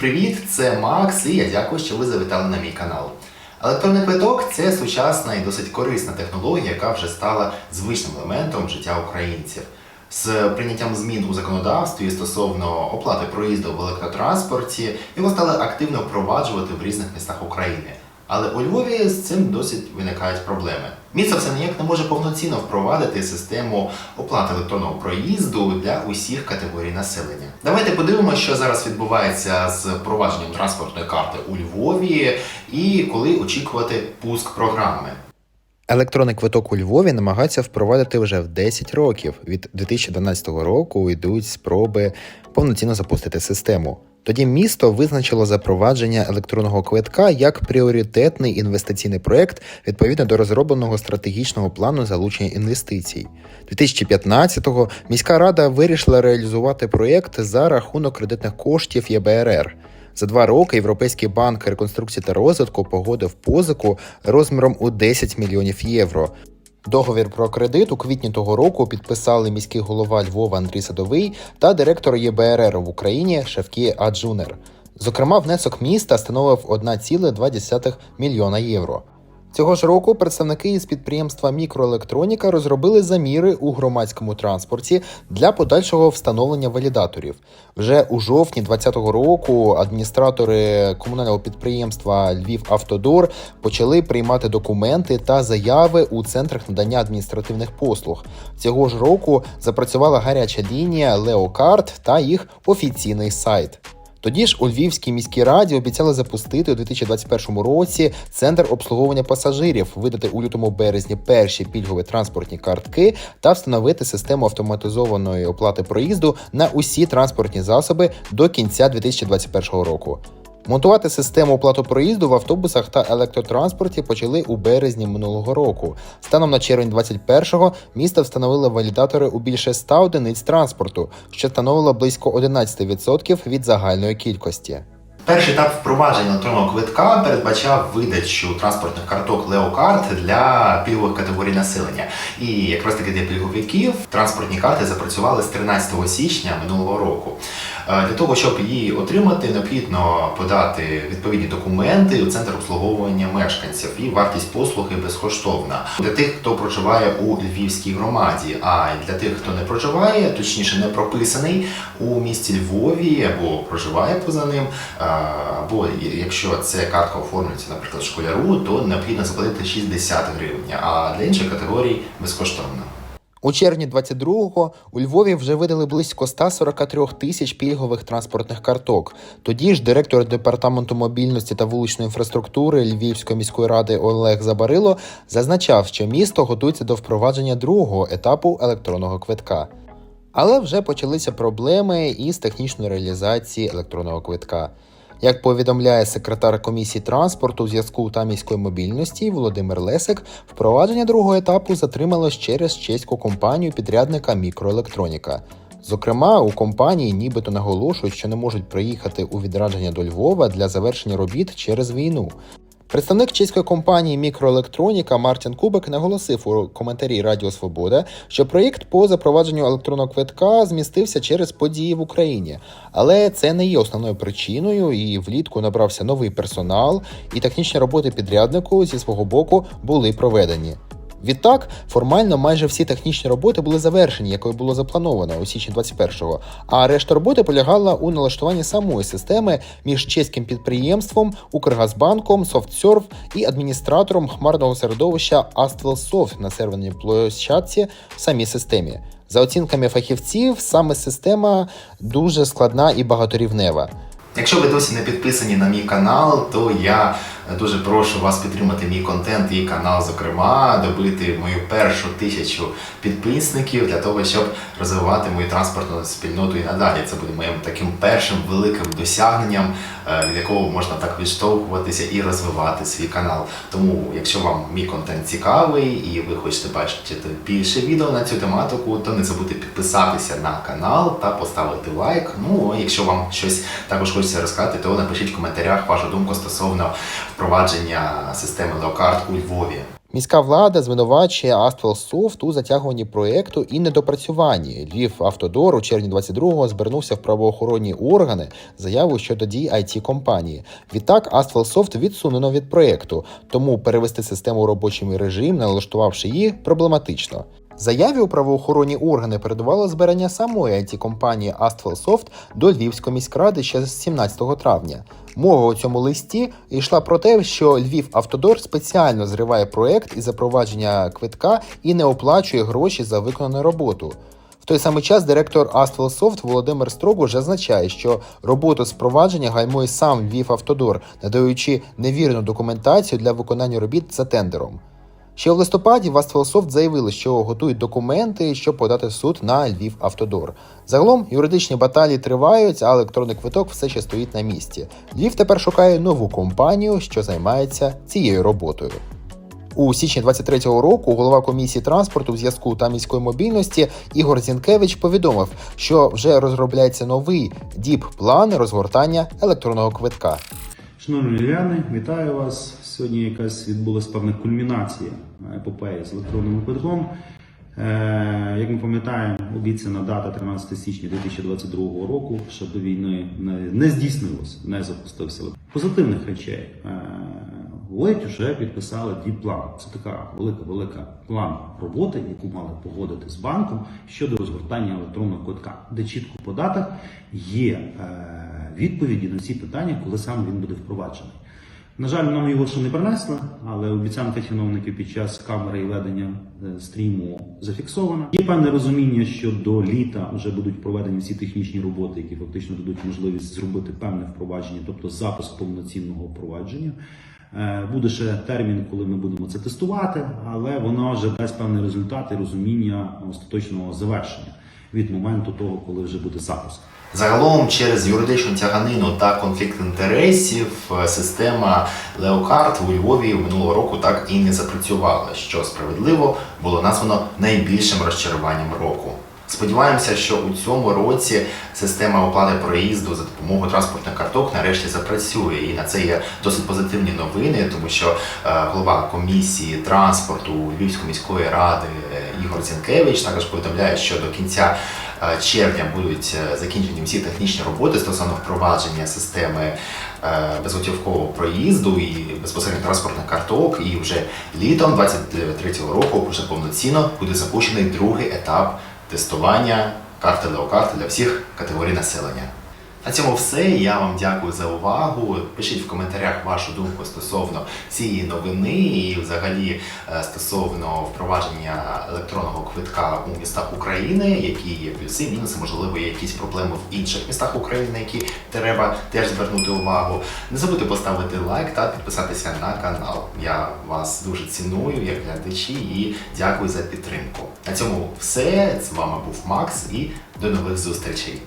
Привіт, це Макс, і я дякую, що ви завітали на мій канал. Електронний квиток це сучасна і досить корисна технологія, яка вже стала звичним елементом життя українців. З прийняттям змін у законодавстві стосовно оплати проїзду в електротранспорті його стали активно впроваджувати в різних містах України. Але у Львові з цим досить виникають проблеми. Місто все ніяк не може повноцінно впровадити систему оплати електронного проїзду для усіх категорій населення. Давайте подивимося, що зараз відбувається з впровадженням транспортної карти у Львові і коли очікувати пуск програми. Електронний квиток у Львові намагаються впровадити вже в 10 років. Від 2012 року йдуть спроби повноцінно запустити систему. Тоді місто визначило запровадження електронного квитка як пріоритетний інвестиційний проект відповідно до розробленого стратегічного плану залучення інвестицій. 2015-го міська рада вирішила реалізувати проєкт за рахунок кредитних коштів ЄБРР. За два роки Європейський банк реконструкції та розвитку погодив позику розміром у 10 мільйонів євро. Договір про кредит у квітні того року підписали міський голова Львова Андрій Садовий та директор ЄБРР в Україні Шевкі Аджунер. Зокрема, внесок міста становив 1,2 мільйона євро. Цього ж року представники із підприємства Мікроелектроніка розробили заміри у громадському транспорті для подальшого встановлення валідаторів. Вже у жовтні 2020 року адміністратори комунального підприємства Львів почали приймати документи та заяви у центрах надання адміністративних послуг. Цього ж року запрацювала гаряча лінія Леокарт та їх офіційний сайт. Тоді ж у Львівській міській раді обіцяли запустити у 2021 році центр обслуговування пасажирів, видати у лютому березні перші пільгові транспортні картки та встановити систему автоматизованої оплати проїзду на усі транспортні засоби до кінця 2021 року. Монтувати систему оплату проїзду в автобусах та електротранспорті почали у березні минулого року. Станом на червень 21-го місто встановило валідатори у більше 100 одиниць транспорту, що становило близько 11% від загальної кількості. Перший етап впровадження електронного квитка передбачав видачу транспортних карток Леокарт для пільгових категорій населення. І якраз таки для пільговиків транспортні карти запрацювали з 13 січня минулого року. Е, Для того, щоб її отримати, необхідно подати відповідні документи у центр обслуговування мешканців. І вартість послуги безкоштовна для тих, хто проживає у Львівській громаді. А для тих, хто не проживає, точніше не прописаний у місті Львові або проживає поза ним. Або якщо ця картка оформлюється, наприклад, школяру, то необхідно заплатити 60 гривень, а для інших категорій безкоштовно. У червні 22-го у Львові вже видали близько 143 тисяч пільгових транспортних карток. Тоді ж директор департаменту мобільності та вуличної інфраструктури Львівської міської ради Олег Забарило зазначав, що місто готується до впровадження другого етапу електронного квитка. Але вже почалися проблеми із технічної реалізації електронного квитка. Як повідомляє секретар комісії транспорту, зв'язку та міської мобільності Володимир Лесик, впровадження другого етапу затрималось через чеську компанію підрядника мікроелектроніка. Зокрема, у компанії нібито наголошують, що не можуть приїхати у відрадження до Львова для завершення робіт через війну. Представник чеської компанії Мікроелектроніка Мартін Кубик наголосив у коментарі Радіо Свобода, що проєкт по запровадженню електронного квитка змістився через події в Україні, але це не є основною причиною. І влітку набрався новий персонал, і технічні роботи підряднику зі свого боку були проведені. Відтак, формально майже всі технічні роботи були завершені, якою було заплановано у січні 21-го, а решта роботи полягала у налаштуванні самої системи між чеським підприємством, Укргазбанком, SoftServe і адміністратором хмарного середовища AstelSoft на серверній площадці в самій системі. За оцінками фахівців, саме система дуже складна і багаторівнева. Якщо ви досі не підписані на мій канал, то я дуже прошу вас підтримати мій контент і канал, зокрема, добити мою першу тисячу підписників для того, щоб розвивати мою транспортну спільноту і надалі. Це буде моїм таким першим великим досягненням, е, від якого можна так відштовхуватися і розвивати свій канал. Тому, якщо вам мій контент цікавий і ви хочете бачити більше відео на цю тематику, то не забудьте підписатися на канал та поставити лайк. Ну, якщо вам щось також хочеться розказати, то напишіть в коментарях вашу думку стосовно впровадження системи Леокарт у Львові. Міська влада звинувачує Астфелсофт у затягуванні проекту і недопрацюванні. Львів Автодор у червні 22-го звернувся в правоохоронні органи з заявою щодо дій it компанії. Відтак Астфелсофт відсунено від проекту, тому перевести систему у робочий режим, налаштувавши її, проблематично. Заяві у правоохоронні органи передувало збирання самої it компанії Астфелсофт до Львівської міськради ще з 17 травня. Мова у цьому листі йшла про те, що Львів Автодор спеціально зриває проект із запровадження квитка і не оплачує гроші за виконану роботу. В той самий час директор Астфелсофт Володимир Строгу зазначає, що роботу з впровадження гальмує сам Львів Автодор, надаючи невірну документацію для виконання робіт за тендером. Ще в листопаді в Астфелсофт заявили, що готують документи, щоб подати суд на Львів Автодор. Загалом юридичні баталії тривають, а електронний квиток все ще стоїть на місці. Львів тепер шукає нову компанію, що займається цією роботою. У січні 23-го року голова комісії транспорту, зв'язку та міської мобільності Ігор Зінкевич повідомив, що вже розробляється новий діп-план розгортання електронного квитка. Шановні львів'яни, вітаю вас. Сьогодні якась відбулася певна кульмінація епопеї з електронним квитком. Е, Як ми пам'ятаємо, обіцяна дата 13 січня 2022 року, ще до війни не, здійснилось, не запустився. Позитивних речей. Е, Ледь вже підписали діп-план. Це така велика велика план роботи, яку мали погодити з банком щодо розгортання електронного квитка, де чітко по датах є е, відповіді на ці питання, коли саме він буде впроваджений. На жаль, нам його ще не принесли, але обіцянка чиновників під час камери і ведення е, стріму зафіксована. Є певне розуміння, що до літа вже будуть проведені всі технічні роботи, які фактично дадуть можливість зробити певне впровадження, тобто запуск повноцінного впровадження. Е, Буде ще термін, коли ми будемо це тестувати, але воно вже дасть певний результат і розуміння остаточного завершення від моменту того, коли вже буде запуск. Загалом через юридичну тяганину та конфлікт інтересів е, система Леокарт у Львові минулого року так і не запрацювала, що справедливо було названо найбільшим розчаруванням року. Сподіваємося, що у цьому році система оплати проїзду за допомогою транспортних карток нарешті запрацює. І на це є досить позитивні новини, тому що е, голова комісії транспорту Львівської міської ради е, Ігор Зінкевич також повідомляє, що до кінця е, червня будуть закінчені всі технічні роботи стосовно впровадження системи безготівкового проїзду і безпосередньо транспортних карток. І вже літом 23-го року вже повноцінно буде запущений другий етап тестування карти Леокарти для всіх категорій населення. На цьому все. Я вам дякую за увагу. Пишіть в коментарях вашу думку стосовно цієї новини і взагалі е, стосовно впровадження електронного квитка у містах України, які є плюси, мінуси, можливо, є якісь проблеми в інших містах України, які треба теж звернути увагу. Не забудьте поставити лайк та підписатися на канал. Я вас дуже ціную як глядачі і дякую за підтримку. На цьому все. З вами був Макс і до нових зустрічей.